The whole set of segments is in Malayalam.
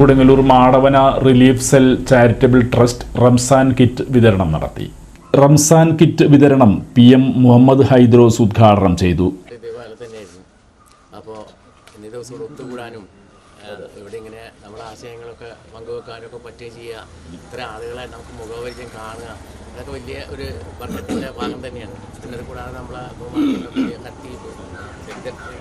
Kodungallur Madavana relief cell charitable trust Ramzan kit വിതരണം നടത്തി. റംസാൻ കിറ്റ് വിതരണം പി എം മുഹമ്മദ് ഹൈദ്രോസ് ഉദ്ഘാടനം ചെയ്തു. അപ്പോൾ ഇന്നേ ദിവസം ഒത്തുകൂടാനും ഇവിടെ ഇങ്ങനെ നമ്മുടെ ആശയങ്ങളൊക്കെ പങ്കുവെക്കാനൊക്കെ പറ്റുകയും ചെയ്യുക. ഇത്ര ആളുകളെ നമുക്ക് മുഖപരിചയം കാണുക. അതൊക്കെ വലിയ ഒരു വർഗത്തിന്റെ ഭാഗം തന്നെയാണ്. പിന്നെ കൂടാതെ നമ്മളെ പുതിയ ഖത്തീബ് സെക്രട്ടറി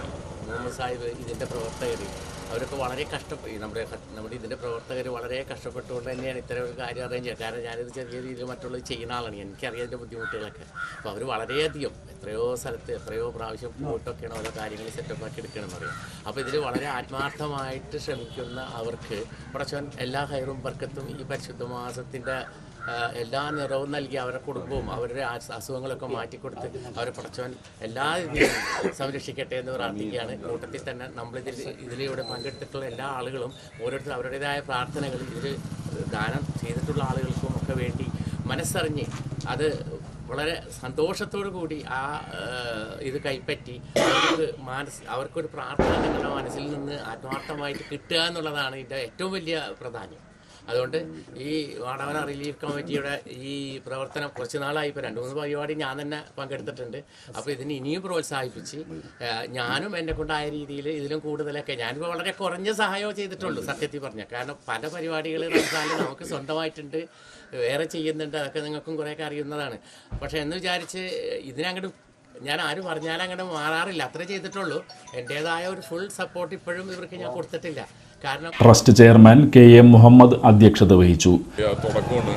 മുഹമ്മദ് സാഹിബ് ഇതിന്റെ പ്രവർത്തകർ അവരൊക്കെ വളരെ കഷ്ടപ്പെട്ടു നമ്മുടെ നമ്മുടെ ഇതിന്റെ പ്രവർത്തകർ വളരെ കഷ്ടപ്പെട്ടുകൊണ്ട് തന്നെയാണ് ഇത്തരം ഒരു കാര്യം അറേഞ്ച് ചെയ്യുക കാരണം ഞാനിത് ചെറിയ രീതിയിൽ മറ്റുള്ളത് ചെയ്യുന്ന ആളാണ്. എനിക്കറിയാം ഇതിന്റെ ബുദ്ധിമുട്ടുകളൊക്കെ. അപ്പോൾ അവർ വളരെയധികം എത്രയോ സ്ഥലത്ത് എത്രയോ പ്രാവശ്യം പോയിട്ടൊക്കെയാണ് ഓരോ കാര്യങ്ങൾ സെറ്റപ്പ് ആക്കി എടുക്കണമെന്ന് അറിയാം അപ്പോൾ ഇതിൽ വളരെ ആത്മാർത്ഥമായിട്ട് ശ്രമിക്കുന്ന അവർക്ക് പ്രശ്നം എല്ലാ ഹൈറും വർക്കത്തും ഈ പരിശുദ്ധ മാസത്തിന്റെ എല്ലാ നിറവും നൽകി അവരുടെ കുടുംബവും അവരുടെ അസു- അസുഖങ്ങളൊക്കെ മാറ്റിക്കൊടുത്ത് അവരെ പടച്ചവൻ എല്ലാ രീതിയിലും സംരക്ഷിക്കട്ടെ എന്ന് പ്രാർത്ഥിക്കുകയാണ്. കൂട്ടത്തിൽ തന്നെ നമ്മളിതിൽ ഇതിലൂടെ പങ്കെടുത്തിട്ടുള്ള എല്ലാ ആളുകളും ഓരോരുത്തരും അവരുടേതായ പ്രാർത്ഥനകൾ ഇതിൽ ദാനം ചെയ്തിട്ടുള്ള ആളുകൾക്കും ഒക്കെ വേണ്ടി മനസ്സറിഞ്ഞ് അത് വളരെ സന്തോഷത്തോടു കൂടി ആ, ഇത് കൈപ്പറ്റി അവർക്ക് മാനസ് അവർക്കൊരു പ്രാർത്ഥന നിങ്ങളുടെ മനസ്സിൽ നിന്ന് ആത്മാർത്ഥമായിട്ട് കിട്ടുക എന്നുള്ളതാണ് ഇതിന്റെ ഏറ്റവും വലിയ പ്രാധാന്യം. അതുകൊണ്ട് ഈ വാടവന റിലീഫ് കമ്മിറ്റിയുടെ ഈ പ്രവർത്തനം കുറച്ച് നാളായി. ഇപ്പോൾ രണ്ട് മൂന്ന് പരിപാടി ഞാൻ തന്നെ പങ്കെടുത്തിട്ടുണ്ട്. അപ്പോൾ ഇതിന് ഇനിയും പ്രോത്സാഹിപ്പിച്ച് ഞാനും എന്നെ കൊണ്ടായ രീതിയിൽ ഇതിലും കൂടുതലൊക്കെ ഞാനിപ്പോൾ വളരെ കുറഞ്ഞ സഹായമേ ചെയ്തിട്ടുള്ളൂ സത്യത്തിൽ പറഞ്ഞ കാരണം പല പരിപാടികൾ റംസാനിൽ നമുക്ക് സ്വന്തമായിട്ടുണ്ട് വേറെ ചെയ്യുന്നുണ്ട് അതൊക്കെ നിങ്ങൾക്കും കുറേയൊക്കെ അറിയുന്നതാണ്. പക്ഷേ എന്ന് വിചാരിച്ച് ഇതിനങ്ങോട്ട് ഞാൻ ആരും പറഞ്ഞാലും അങ്ങനെ മാറാറില്ല. അത്രേ ചെയ്തിട്ടുള്ളൂ. എന്റേതായ ഒരു ഫുൾ സപ്പോർട്ട് ഇപ്പോഴും ഇവർക്ക് ഞാൻ കൊടുത്തിട്ടില്ല. Trust chairman K M Muhammad അധ്യക്ഷത വഹിച്ചു. തുടക്കമാണ്.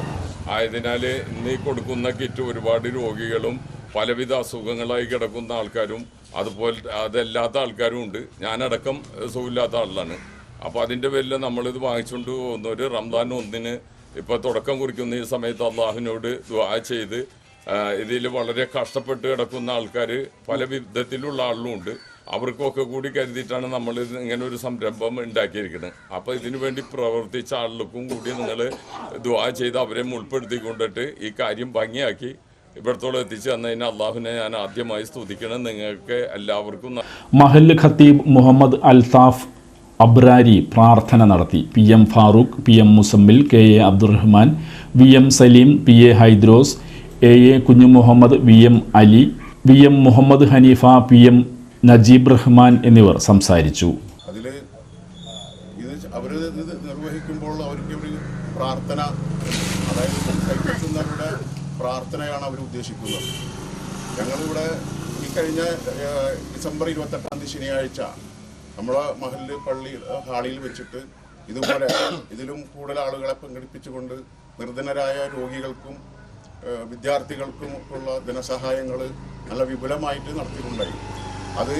ആയതിനാൽ ഇന്ന് കൊടുക്കുന്ന കിറ്റ് ഒരുപാട് രോഗികളും പലവിധ അസുഖങ്ങളായി കിടക്കുന്ന ആൾക്കാരും അതുപോലെ അതല്ലാത്ത ആൾക്കാരും ഉണ്ട്. ഞാനടക്കം സുഖമില്ലാത്ത ആളാണ്. അപ്പോൾ അതിന്റെ പേരിൽ നമ്മളിത് വാങ്ങിച്ചുകൊണ്ട് പോകുന്നവർ റംദാൻ ഒന്നിന് ഇപ്പോൾ തുടക്കം കുറിക്കുന്ന ഈ സമയത്ത് അള്ളാഹുവിനോട് ദ്വാ ചെയ്ത് ഇതിൽ വളരെ കഷ്ടപ്പെട്ട് കിടക്കുന്ന ആൾക്കാർ പല വിധത്തിലുള്ള ആളുകളുണ്ട് അവർക്കൊക്കെ കൂടി കരുതിയിട്ടാണ് നമ്മൾ ഇങ്ങനെ ഒരു സംരംഭം ഉണ്ടാക്കിയിരിക്കുന്നത്. അപ്പോൾ ഇതിനു വേണ്ടി പ്രവർത്തിച്ച ആളുകൾക്കും കൂടി നിങ്ങൾ ദുആ ചെയ്ത് അവരെ ഉൾപ്പെടുത്തിക്കൊണ്ടിട്ട് ഈ കാര്യം ഭംഗിയാക്കി ഇവിടത്തോളം എത്തിച്ചു തന്നതിന് അള്ളാഹുവിനെ ഞാൻ ആദ്യമായി സ്തുതിക്കണം. നിങ്ങൾക്ക് എല്ലാവർക്കും മഹൽ ഖത്തീബ് മുഹമ്മദ് അൽതാഫ് അബ്രാരി പ്രാർത്ഥന നടത്തി. P M Farooq P M Muzammil K A Abdurahman V M Saleem P A Haidros A A Kunju Muhammad V M Ali V M Muhammad Haneefa P M Najeeb Rahman എന്നിവർ സംസാരിച്ചു. അതിൽ ഇത് നിർവഹിക്കുമ്പോൾ അവർക്ക് ഒരു പ്രാർത്ഥന അതായത് കൈപ്പറ്റുന്നവരുടെ പ്രാർത്ഥനയാണ് അവർ ഉദ്ദേശിക്കുന്നത്. ഞങ്ങളിവിടെ ഈ കഴിഞ്ഞ ഡിസംബർ ഇരുപത്തെട്ടാം തീയതി ശനിയാഴ്ച നമ്മളെ മഹല്ല് പള്ളി ഹാളിൽ വെച്ചിട്ട് ഇതുപോലെ ഇതിലും കൂടുതൽ ആളുകളെ പങ്കെടുപ്പിച്ചുകൊണ്ട് നിർധനരായ രോഗികൾക്കും വിദ്യാർത്ഥികൾക്കും ഉള്ള ധനസഹായങ്ങൾ നല്ല വിപുലമായിട്ട് നടത്തിയിട്ടുണ്ടായി അത്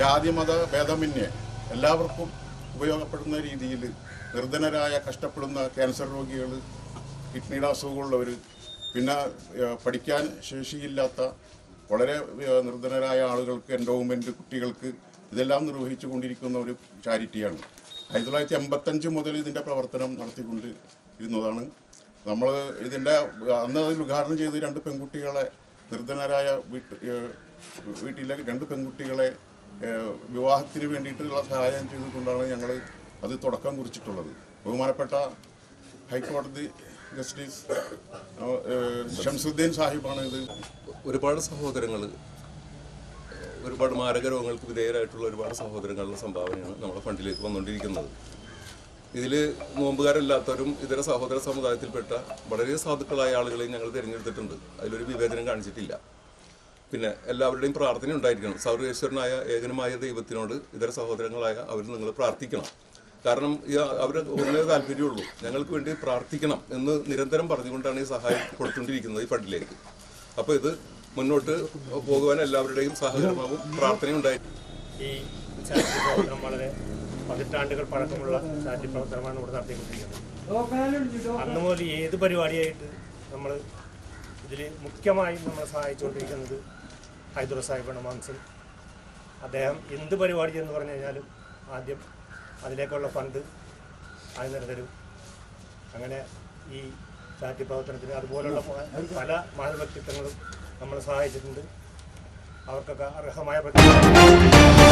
ജാതിമത ഭേദമന്യേ എല്ലാവർക്കും ഉപയോഗപ്പെടുന്ന രീതിയിൽ നിർധനരായ കഷ്ടപ്പെടുന്ന ക്യാൻസർ രോഗികൾ കിഡ്നിയുടെ അസുഖമുള്ളവർ പിന്നെ പഠിക്കാൻ ശേഷിയില്ലാത്ത വളരെ നിർധനരായ ആളുകൾക്ക് എൻഡോവ്മെന്റ് കുട്ടികൾക്ക് ഇതെല്ലാം നിർവഹിച്ചു കൊണ്ടിരിക്കുന്ന ഒരു ചാരിറ്റിയാണ്. ആയിരത്തി തൊള്ളായിരത്തി എൺപത്തഞ്ച് മുതൽ ഇതിന്റെ പ്രവർത്തനം നടത്തിക്കൊണ്ട് ഇരുന്നതാണ്. നമ്മൾ ഇതിന്റെ അന്ന് അതിൽ ഉദ്ഘാടനം ചെയ്ത് രണ്ട് പെൺകുട്ടികളെ നിർധനരായ വീട്ട് വീട്ടിലെ രണ്ട് പെൺകുട്ടികളെ വിവാഹത്തിന് വേണ്ടിയിട്ടുള്ള സഹായം ചെയ്തുകൊണ്ടാണ് ഞങ്ങൾ അത് തുടക്കം കുറിച്ചിട്ടുള്ളത്. ബഹുമാനപ്പെട്ട ഹൈക്കോടതി ജസ്റ്റിസ് ഷംസുദ്ദീൻ സാഹിബാണ് ഇത്. ഒരുപാട് സഹോദരങ്ങൾ ഒരുപാട് മാരക രോഗങ്ങൾക്ക് വിധേയരായിട്ടുള്ള ഒരുപാട് സഹോദരങ്ങളുടെ സംഭാവനയാണ് നമ്മുടെ ഫണ്ടിലേക്ക് വന്നുകൊണ്ടിരിക്കുന്നത്. ഇതിൽ നോമ്പുകാരല്ലാത്തവരും ഇതര സഹോദര സമുദായത്തിൽപ്പെട്ട വളരെ സാധുക്കളായ ആളുകളെയും ഞങ്ങൾ തിരഞ്ഞെടുത്തിട്ടുണ്ട്. അതിലൊരു വിവേചനം കാണിച്ചിട്ടില്ല. പിന്നെ എല്ലാവരുടെയും പ്രാർത്ഥന ഉണ്ടായിരിക്കണം. സർവേശ്വരനായ ഏകനുമായ ദൈവത്തിനോട് ഇതര സഹോദരങ്ങളായ അവർ നിങ്ങൾ പ്രാർത്ഥിക്കണം. കാരണം ഈ അവർ ഒന്നേ താല്പര്യമുള്ളൂ. ഞങ്ങൾക്ക് വേണ്ടി പ്രാർത്ഥിക്കണം എന്ന് നിരന്തരം പറഞ്ഞുകൊണ്ടാണ് ഈ സഹായം കൊടുത്തുകൊണ്ടിരിക്കുന്നത് ഈ ഫണ്ടിലേക്ക്. അപ്പോൾ ഇത് മുന്നോട്ട് പോകുവാൻ എല്ലാവരുടെയും സഹകരണവും പ്രാർത്ഥനയും ഉണ്ടായി ഈ ചാരിറ്റി പ്രവർത്തനം വളരെ പതിറ്റാണ്ടുകൾ പഴക്കമുള്ള ചാരിറ്റി പ്രവർത്തനമാണ് ഇവിടെ നടത്തിക്കൊണ്ടിരിക്കുന്നത്. അന്ന് മുതൽ ഏത് പരിപാടിയായിട്ട് നമ്മൾ ഇതിൽ മുഖ്യമായും നമ്മളെ സഹായിച്ചുകൊണ്ടിരിക്കുന്നത് ഹൈദർ സാഹിബാണ് മാംസൻ അദ്ദേഹം എന്ത് പരിപാടി എന്ന് പറഞ്ഞു കഴിഞ്ഞാലും ആദ്യം അതിലേക്കുള്ള ഫണ്ട് അതിന് തരും. അങ്ങനെ ഈ ചാറ്റി പ്രവർത്തനത്തിന് അതുപോലുള്ള പല മഹത് വ്യക്തിത്വങ്ങളും നമ്മളെ സഹായിച്ചിട്ടുണ്ട്. അവർക്കൊക്കെ അർഹമായ പ്രത്യേക